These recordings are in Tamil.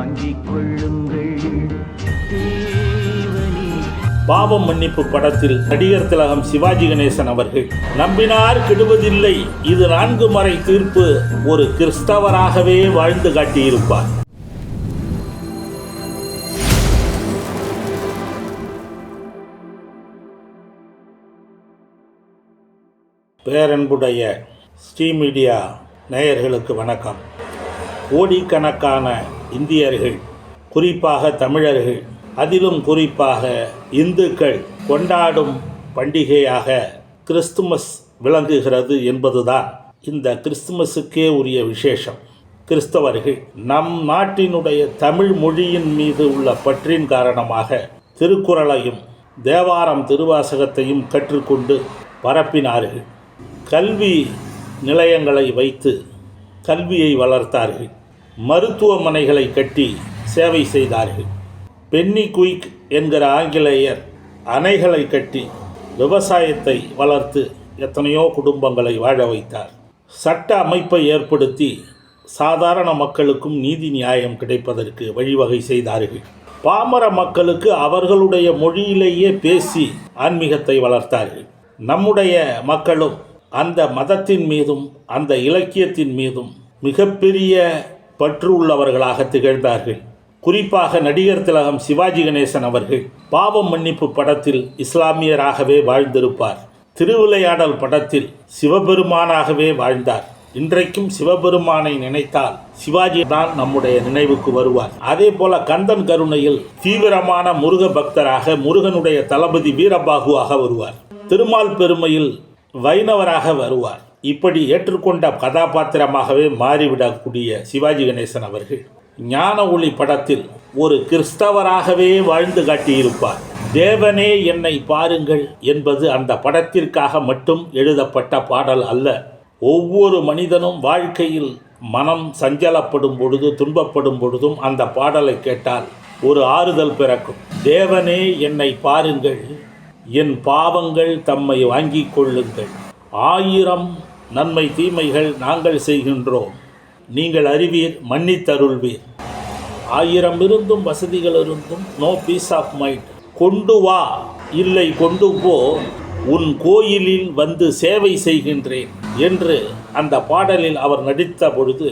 தாங்கிக் கொள்ளுங்கள். பாவம் மன்னிப்பு படத்தில் நடிகர் திலகம் சிவாஜி கணேசன் அவர்கள் நம்பினார் கெடுவதில்லை. இது நான்கு மறை தீர்ப்பு. ஒரு கிறிஸ்தவராகவே வாழ்ந்து காட்டியிருப்பார். பேரன்புடைய ஸ்ரீ மீடியா நேயர்களுக்கு வணக்கம். கோடிக்கணக்கான இந்தியர்கள் குறிப்பாக தமிழர்கள் அதிலும் குறிப்பாக இந்துக்கள் கொண்டாடும் பண்டிகையாக கிறிஸ்துமஸ் விளங்குகிறது என்பதுதான் இந்த கிறிஸ்துமஸுக்கே உரிய விசேஷம். கிறிஸ்தவர்கள் நம் நாட்டினுடைய தமிழ் மொழியின் மீது உள்ள பற்றின் காரணமாக திருக்குறளையும் தேவாரம் திருவாசகத்தையும் கற்றுக்கொண்டு பரப்பினார்கள். கல்வி நிலையங்களை வைத்து கல்வியை வளர்த்தார்கள். மருத்துவமனைகளை கட்டி சேவை செய்தார்கள். பென்னி குயிக் என்கிற ஆங்கிலேயர் அணைகளை கட்டி விவசாயத்தை வளர்த்து எத்தனையோ குடும்பங்களை வாழ வைத்தார். சட்ட அமைப்பை ஏற்படுத்தி சாதாரண மக்களுக்கும் நீதி நியாயம் கிடைப்பதற்கு வழிவகை செய்தார்கள். பாமர மக்களுக்கு அவர்களுடைய மொழியிலேயே பேசி ஆன்மீகத்தை வளர்த்தார்கள். நம்முடைய மக்களும் அந்த மதத்தின் மீதும் அந்த இலக்கியத்தின் மீதும் மிகப்பெரிய பற்று உள்ளவர்களாக திகழ்ந்தார்கள். குறிப்பாக நடிகர் திலகம் சிவாஜி கணேசன் அவர்கள் பாவம் மன்னிப்பு படத்தில் இஸ்லாமியராகவே வாழ்ந்திருப்பார். திருவிளையாடல் படத்தில் சிவபெருமானாகவே வாழ்ந்தார். இன்றைக்கும் சிவபெருமானை நினைத்தால் சிவாஜி தான் நம்முடைய நினைவுக்கு வருவார். அதே போல கந்தன் கருணையில் தீவிரமான முருக பக்தராக முருகனுடைய தளபதி வீரபாகுவாக வருவார். திருமால் பெருமையில் வைணவராக வருவார். இப்படி ஏற்றுக்கொண்ட கதாபாத்திரமாகவே மாறிவிடக்கூடிய சிவாஜி கணேசன் அவர்கள் ஞான ஒளி படத்தில் ஒரு கிறிஸ்தவராகவே வாழ்ந்து காட்டியிருப்பார். தேவனே என்னை பாருங்கள் என்பது அந்த படத்திற்காக மட்டும் எழுதப்பட்ட பாடல் அல்ல. ஒவ்வொரு மனிதனும் வாழ்க்கையில் மனம் சஞ்சலப்படும் பொழுது துன்பப்படும் பொழுதும் அந்த பாடலை கேட்டால் ஒரு ஆறுதல் பிறக்கும். தேவனே என்னை பாருங்கள் என் பாவங்கள் தம்மை வாங்கிக் கொள்ளுங்கள். ஆயிரம் நன்மை தீமைகள் நாங்கள் செய்கின்றோம். நீங்கள் அறிவீர் மன்னித்தருள்வீர். ஆயிரம் இருந்தும் வசதிகள் இருந்தும் நோ பீஸ் ஆஃப் மைண்ட் கொண்டு வா இல்லை கொண்டு போ உன் கோயிலில் வந்து சேவை செய்கின்றேன் என்று அந்த பாடலில் அவர் நடித்த பொழுது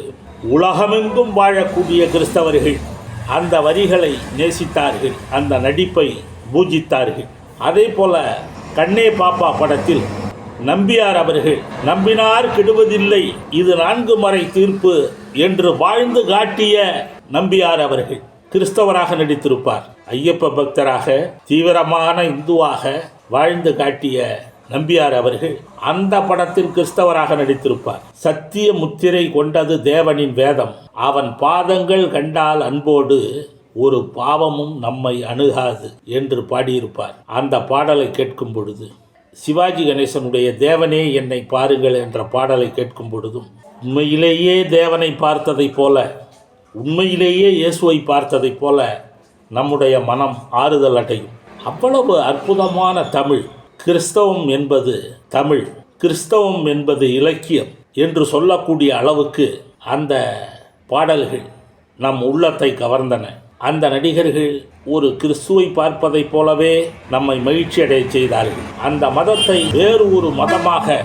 உலகமெங்கும் வாழக்கூடிய கிறிஸ்தவர்கள் அந்த வரிகளை நேசித்தார்கள் அந்த நடிப்பை பூஜித்தார்கள். அதே போல கண்ணே பாப்பா படத்தில் நம்பியார் அவர்கள் நம்பினார் கெடுவதில்லை இது நான்கு மறை தீர்ப்பு என்று வாழ்ந்து காட்டிய நம்பியார் அவர்கள். கிறிஸ்தவராக நடித்திருப்பார். ஐயப்ப பக்தராக தீவிரமான இந்துவாக வாழ்ந்து காட்டிய நம்பியார் அவர்கள் அந்த படத்தில் கிறிஸ்தவராக நடித்திருப்பார். சத்திய முத்திரை கொண்டது தேவனின் வேதம். அவன் பாதங்கள் கண்டால் அன்போடு ஒரு பாவமும் நம்மை அணுகாது என்று பாடியிருப்பார். அந்த பாடலை கேட்கும் பொழுது சிவாஜி கணேசனுடைய தேவனே என்னை பாருங்கள் என்ற பாடலை கேட்கும் பொழுதும் உண்மையிலேயே தேவனை பார்த்ததைப் போல உண்மையிலேயே இயேசுவை பார்த்ததைப் போல நம்முடைய மனம் ஆறுதல் அடையும். அவ்வளவு அற்புதமான தமிழ். கிறிஸ்தவம் என்பது தமிழ். கிறிஸ்தவம் என்பது இலக்கியம் என்று சொல்லக்கூடிய அளவுக்கு அந்த பாடல்கள் நம் உள்ளத்தை கவர்ந்தன. அந்த நடிகர்கள் ஒரு கிறிஸ்துவை பார்ப்பதைப் போலவே நம்மை மகிழ்ச்சி அடைய செய்தார்கள். அந்த மதத்தை வேறு ஒரு மதமாக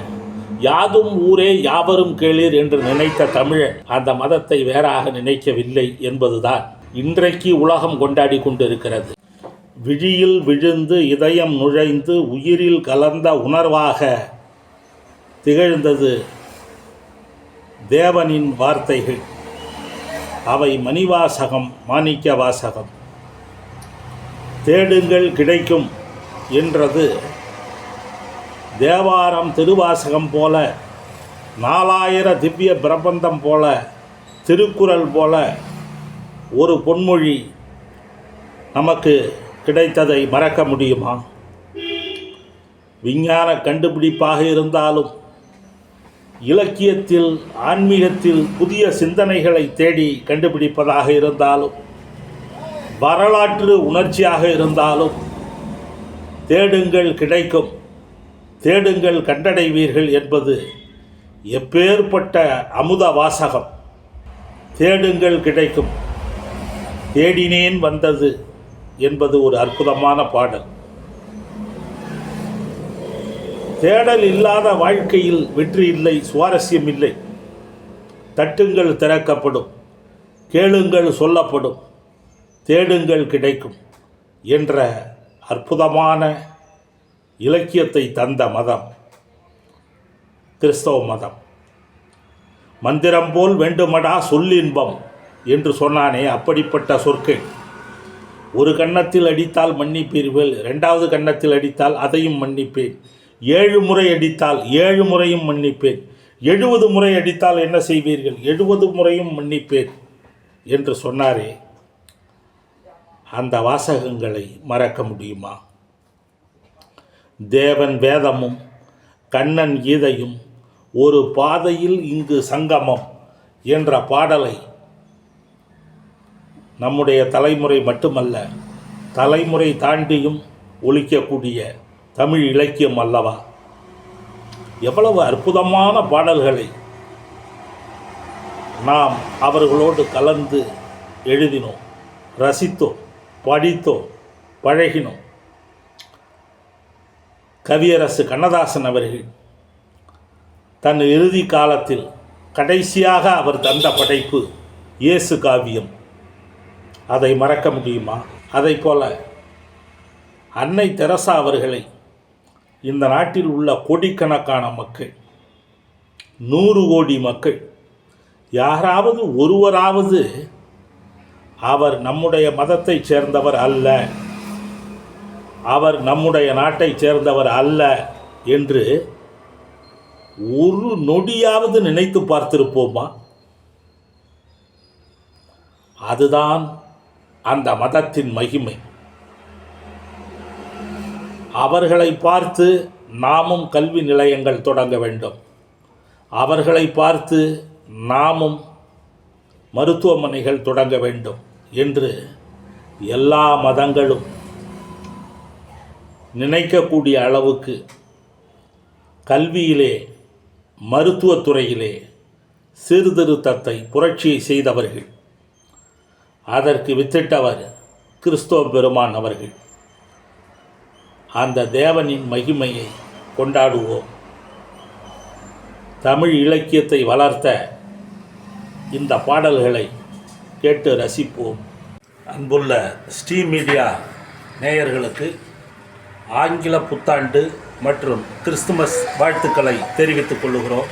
யாதும் ஊரே யாவரும் கேளீர் என்று நினைத்த தமிழர் அந்த மதத்தை வேறாக நினைக்கவில்லை என்பதுதான் இன்றைக்கு உலகம் கொண்டாடி கொண்டிருக்கிறது. விழியில் விழுந்து இதயம் நுழைந்து உயிரில் கலந்த உணர்வாக திகழ்ந்தது தேவனின் வார்த்தைகள். அவை மணிவாசகம் மாணிக்க வாசகம் தேடுங்கள் கிடைக்கும் என்றது தேவாரம் திருவாசகம் போல நாலாயிர திவ்ய பிரபந்தம் போல திருக்குறள் போல ஒரு பொன்மொழி நமக்கு கிடைத்ததை மறக்க முடியுமா? விஞ்ஞான கண்டுபிடிப்பாக இருந்தாலும் இலக்கியத்தில் ஆன்மீகத்தில் புதிய சிந்தனைகளை தேடி கண்டுபிடிப்பதாக இருந்தாலும் வரலாற்று உணர்ச்சியாக இருந்தாலும் தேடுங்கள் கிடைக்கும். தேடுங்கள் கண்டடைவீர்கள் என்பது எப்பேற்பட்ட அமுத வாசகம். தேடுங்கள் கிடைக்கும். தேடினேன் வந்தது என்பது ஒரு அற்புதமான பாடல். தேடல் இல்லாத வாழ்க்கையில் வெற்றி இல்லை சுவாரஸ்யம் இல்லை. தட்டுங்கள் திறக்கப்படும் கேளுங்கள் சொல்லப்படும் தேடுங்கள் கிடைக்கும் என்ற அற்புதமான இலக்கியத்தை தந்த மதம் கிறிஸ்தவ மதம். மந்திரம் போல் வேண்டுமடா சொல்லின்பம் என்று சொன்னானே அப்படிப்பட்ட சொற்கள். ஒரு கன்னத்தில் அடித்தால் மன்னிப்பீர்கள் ரெண்டாவது கன்னத்தில் அடித்தால் அதையும் மன்னிப்பேன். ஏழு முறை அடித்தால் ஏழு முறையும் மன்னிப்பேன். எழுபது முறை அடித்தால் என்ன செய்வீர்கள்? எழுபது முறையும் மன்னிப்பேன் என்று சொன்னாரே. அந்த வாசகங்களை மறக்க முடியுமா? தேவன் வேதமும் கண்ணன் கீதையும் ஒரு பாதையில் இங்கு சங்கமம் என்ற பாடலை நம்முடைய தலைமுறை மட்டுமல்ல தலைமுறை தாண்டியும் ஒழிக்கக்கூடிய தமிழ் இலக்கியம் அல்லவா? எவ்வளவு அற்புதமான பாடல்களை நாம் அவர்களோடு கலந்து எழுதினோம் ரசித்தோம் படித்தோம் பழகினோம். கவியரசு கண்ணதாசன் அவர்கள் தன் இறுதி காலத்தில் கடைசியாக அவர் தந்த படைப்பு இயேசு காவியம். அதை மறக்க முடியுமா? அதை போல அன்னை தெரசா அவர்களை இந்த நாட்டில் உள்ள கோடிக்கணக்கான மக்கள் நூறு கோடி மக்கள் யாராவது ஒருவராவது அவர் நம்முடைய மதத்தைச் சேர்ந்தவர் அல்ல அவர் நம்முடைய நாட்டைச் சேர்ந்தவர் அல்ல என்று ஒரு நொடியாவது நினைத்து பார்த்திருப்போமா? அதுதான் அந்த மதத்தின் மகிமை. அவர்களை பார்த்து நாமும் கல்வி நிலையங்கள் தொடங்க வேண்டும். அவர்களை பார்த்து நாமும் மருத்துவமனைகள் தொடங்க வேண்டும் என்று எல்லா மதங்களும் நினைக்கக்கூடிய அளவுக்கு கல்வியிலே மருத்துவத்துறையிலே சீர்திருத்தத்தை புரட்சியை செய்தவர்கள். அதற்கு வித்திட்டவர் கிறிஸ்தவ பெருமான் அவர்கள். அந்த தேவனின் மகிமையை கொண்டாடுவோம். தமிழ் இலக்கியத்தை வளர்த்த இந்த பாடல்களை கேட்டு ரசிப்போம். அன்புள்ள ஸ்ரீ மீடியா நேயர்களுக்கு ஆங்கில புத்தாண்டு மற்றும் கிறிஸ்துமஸ் வாழ்த்துக்களை தெரிவித்துக் கொள்கிறோம்